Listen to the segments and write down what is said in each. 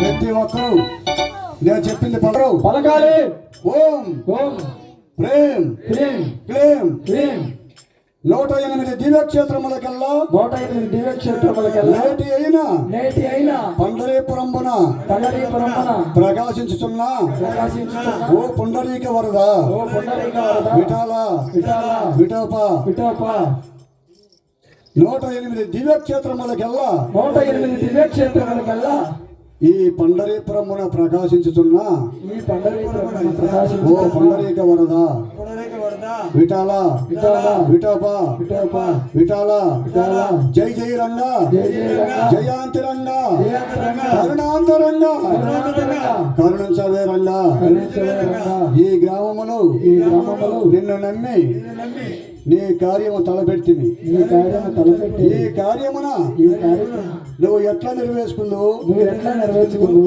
నేను చెప్పింది పలరు పలకాలి. ఓం. ఓం. ప్రేమ్. క్లీం క్లేమ్. క్లీం నూట ఎనిమిది దివ్యక్షేత్రములకల్లా. నూట ఎనిమిది దివ్యక్షేత్రములకెల్లా. నేటి అయిన. నేటి అయిన. పండరీపురంబున. పండరీపురమ్మన ప్రకాశించుచున్న. ప్రకాశించుతున్న ఓ పుండరీక వరద. ఓ పుండరీక వరద. విఠాల. విఠాల. విఠోప. విఠోప. నూట ఎనిమిది దివ్యక్షేత్రములకెల్లా. నూట ఎనిమిది దివ్యక్షేత్రములకెల్లా. ఈ పండరీపురమున ప్రకాశించుచున్న ఈ ఓ ప్రకాశించుతున్న పుండరీక వరద విఠాల. విఠోప. విఠాల. జై జై రంగ జయ జయ రంగ జయాంతి రంగ కరుణాంతరంగ. కరుణించవే రంగ ఈ గ్రామములో నిన్ను నమ్మి నీ కార్యము తలపెట్టిమి కార్యము తలపెట్టి కార్యమున నువ్వు ఎట్లా నెరవేర్చుకుందువు? నువ్వు ఎట్లా నెరవేర్చుకుందు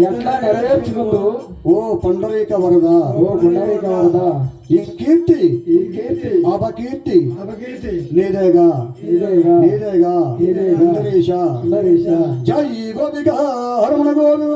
ఎట్లా నెరవేర్చుకుందు ఓ పండరీక వరద. ఓ పుండరీక వరద. ఈ కీర్తి ఈ కీర్తి. అపకీర్తి అపకీర్తి. నీదేగా. నీదేగా. నీదేగా. సుందరీశ. జై గోపిక హరమణ గోవింద